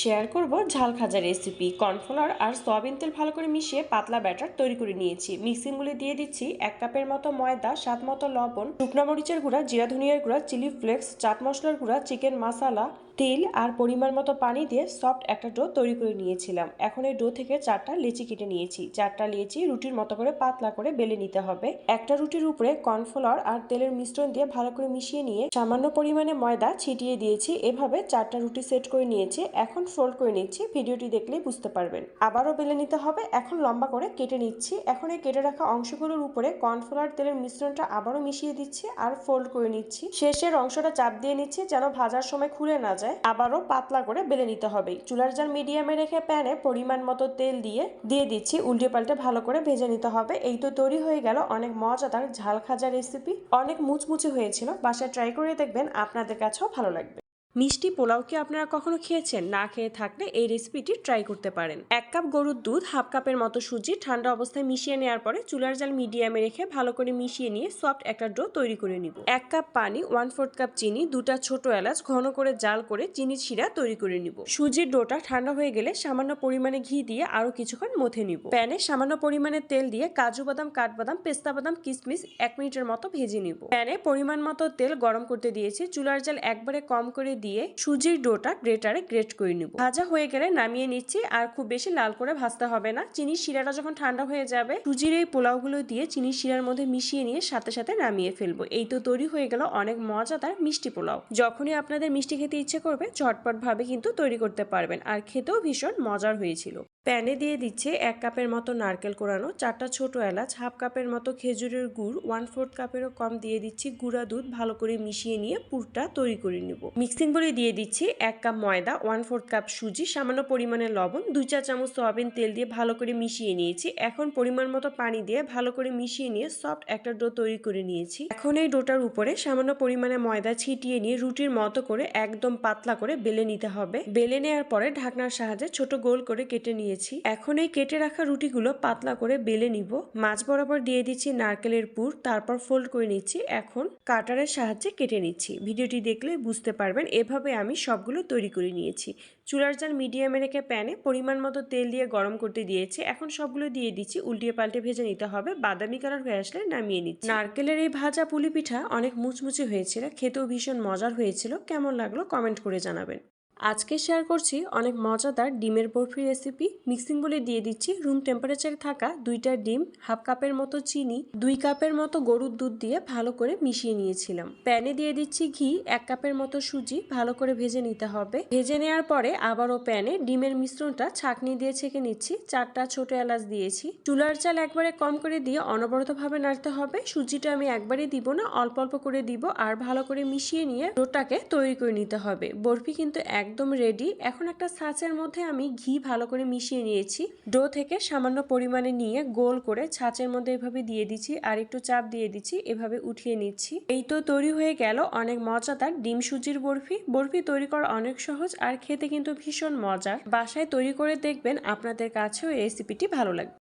Share করব। ঝাল খাজা রেসিপি কর্নফ্লাওয়ার আর সয়াবিন তেল ভালো করে মিশিয়ে পাতলা ব্যাটার তৈরি করে নিয়েছি। মিক্সিং দিয়ে দিচ্ছি এক কাপের মতো ময়দা, স্বাদ মতো লবণ, শুকনো মরিচের গুঁড়া, জিরা ধনিয়ার গুঁড়া চিলি ফ্লেক্স চাট মশলার গুঁড়া চিকেন মশলা তেল আর পরিমাণ মতো পানি দিয়ে সফট একটা ডো তৈরি করে নিয়েছিলাম। এখন এই ডো থেকে চারটা লেচি কেটে নিয়েছি। চারটা লেচি রুটির মতো করে পাতলা করে বেলে নিতে হবে। একটা রুটির উপরে কর্নফ্লাওয়ার আর তেলের মিশ্রণ দিয়ে ভালো করে মিশিয়ে নিয়ে সামান্য পরিমাণে ময়দা ছিটিয়ে দিয়েছি। এভাবে চারটা রুটি সেট করে নিয়েছি। এখন ফোল্ড করে নিচ্ছি। ভিডিওটি দেখলেই বুঝতে পারবেন। আবারও বেলে নিতে হবে। এখন লম্বা করে কেটে নিচ্ছি। এখন এই কেটে রাখা অংশগুলোর উপরে কর্নফ্লাওয়ার তেলের মিশ্রণটা আবারও মিশিয়ে দিচ্ছি আর ফোল্ড করে নিচ্ছি। শেষের অংশটা চাপ দিয়ে নিচ্ছি যেন ভাজার সময় খুলে না যায়। আবারও পাতলা করে বেলে নিতে হবে চুলার জাল মিডিয়ামে রেখে প্যানে পরিমাণ মতো তেল দিয়ে দিয়ে দিচ্ছি। উল্টে পাল্টে ভালো করে ভেজে নিতে হবে। এই তো তৈরি হয়ে গেল অনেক মজাদার ঝাল খাজা রেসিপি অনেক মুচমুচে হয়েছিল। বাসায় ট্রাই করে দেখবেন। আপনাদের কাছেও ভালো লাগবে। মিষ্টি পোলাও কি আপনারা কখনো খেয়েছেন? না খেয়ে থাকলে এই রেসিপিটি ট্রাই করতে পারেন। এক কাপ গরুর দুধ, হাফ কাপের মতো সুজি ঠান্ডা অবস্থায় মিশিয়ে নেওয়ার পরে চুলার জাল মিডিয়ামে রেখে ভালো করে মিশিয়ে নিয়ে সফট একটা ডো তৈরি করে নিব। এক কাপ পানি ওয়ান ফোর্থ কাপ চিনি, দুটা ছোট এলাচ, ঘন করে জাল করে চিনি শিরা তৈরি করে নিব। সুজির ডোটা ঠান্ডা হয়ে গেলে সামান্য পরিমাণে ঘি দিয়ে আরও কিছুক্ষণ মথে নিব। প্যানে সামান্য পরিমাণে তেল দিয়ে কাজু বাদাম, কাঠবাদাম, পেস্তা বাদাম কিশমিশ এক মিনিটের মতো ভেজে নিব। প্যানে পরিমাণ মতো তেল গরম করতে দিয়েছি। চুলার জাল একবারে কম করে দিয়ে সুজির ডোটা গ্রেটারে গ্রেট করে নিব। ভাজা হয়ে গেলে নামিয়ে নিচ্ছি, আর খুব বেশি লাল করে ভাজতে হবে না। চিনির শিরাটা যখন ঠান্ডা হয়ে যাবে, সুজির এই পোলাওগুলো দিয়ে চিনির শিরার মধ্যে মিশিয়ে নিয়ে সাথে সাথে নামিয়ে ফেলব। এই তো তৈরি হয়ে গেল অনেক মজাদার মিষ্টি পোলাও। যখনই আপনাদের মিষ্টি খেতে ইচ্ছে করবে ঝটপট ভাবে কিন্তু তৈরি করতে পারবেন, আর খেতেও ভীষণ মজার হয়েছিল। প্যানে দিয়ে দিচ্ছে এক কাপের মতো নারকেল কোরানো, চারটা ছোট এলাচ, হাফ কাপের মতো খেজুরের গুড় ওয়ান ফোর্থ কাপেরও কম দিয়ে দিচ্ছি গুঁড়া দুধ, ভালো করে মিশিয়ে নিয়ে পুরটা তৈরি করে নিব। মিক্সিং বলে দিয়ে দিচ্ছি এক কাপ ময়দা ওয়ান ফোর্থ কাপ সুজি, সামান্য পরিমাণে লবণ, দুই চা চামচ সয়াবিন তেল দিয়ে ভালো করে মিশিয়ে নিয়েছি। এখন পরিমাণ মতো পানি দিয়ে ভালো করে মিশিয়ে নিয়ে সফট একটা ডো তৈরি করে নিয়েছি। এখন এই ডোটার উপরে সামান্য পরিমাণে ময়দা ছিটিয়ে নিয়ে রুটির মতো করে একদম পাতলা করে বেলে নিতে হবে। বেলে নেওয়ার পরে ঢাকনার সাহায্যে ছোট গোল করে কেটে নিয়েছি। এখন এই কেটে রাখা রুটিগুলো পাতলা করে বেলে নিব। মাছ বরাবর দিয়ে দিচ্ছি নারকেলের পুর, তারপর ফোল্ড করে নিচ্ছি। এখন কাটারের সাহায্যে কেটে নিচ্ছি। ভিডিওটি দেখলে বুঝতে পারবেন, এভাবে আমি সবগুলো তৈরি করে নিয়েছি। চুলার জাল মিডিয়ামে রেখে প্যানে পরিমাণ মতো তেল দিয়ে গরম করতে দিয়েছি। এখন সবগুলো দিয়ে দিচ্ছি, উল্টিয়ে পাল্টে ভেজে নিতে হবে। বাদামি কালার হয়ে আসলে নামিয়ে নিচ্ছি। নারকেলের এই ভাজা পুলি পিঠা অনেক মুচমুচে হয়েছিল। খেতেও ভীষণ মজার হয়েছিল। কেমন লাগল কমেন্ট করে জানাবেন। আজকে শেয়ার করছি অনেক মজাদার ডিমের বরফি রেসিপি মিক্সিং বলে দিয়ে দিচ্ছি। রুম টেম্পারেচারে থাকা দুইটা ডিম হাফ কাপের মতো চিনি, দুই কাপের মতো গরুর দুধ দিয়ে ভালো করে মিশিয়ে নিয়েছিলাম। প্যানে দিয়ে দিচ্ছি ঘি, এক কাপের মতো সুজি, ভালো করে ভেজে নিতে হবে। ভেজে নেওয়ার পরে আবারও প্যানে ডিমের মিশ্রণটা ছাকনি দিয়ে ছেঁকে নিচ্ছি। চারটা ছোট এলাচ দিয়েছি। চুলার চাল একবারে কম করে দিয়ে অনবরতভাবে নাড়তে হবে। সুজিটা আমি একবারে দিব না, অল্প অল্প করে দিব। আর ভালো করে মিশিয়ে নিয়ে ডোটাকে তৈরি করে নিতে হবে। বরফি কিন্তু একদম রেডি এখন একটা ছাঁচের মধ্যে আমি ঘি ভালো করে মিশিয়ে নিয়েছি। ডো থেকে সামান্য পরিমাণে নিয়ে গোল করে ছাঁচের মধ্যে এভাবে দিয়ে দিচ্ছি আর একটু চাপ দিয়ে দিচ্ছি, এভাবে উঠিয়ে নিচ্ছি। এই তো তৈরি হয়ে গেল অনেক মজাদার ডিম সুজির বরফি। বরফি তৈরি করা অনেক সহজ আর খেতে কিন্তু ভীষণ মজার। বাসায় তৈরি করে দেখবেন, আপনাদের কাছেও এই রেসিপিটি ভালো লাগবে।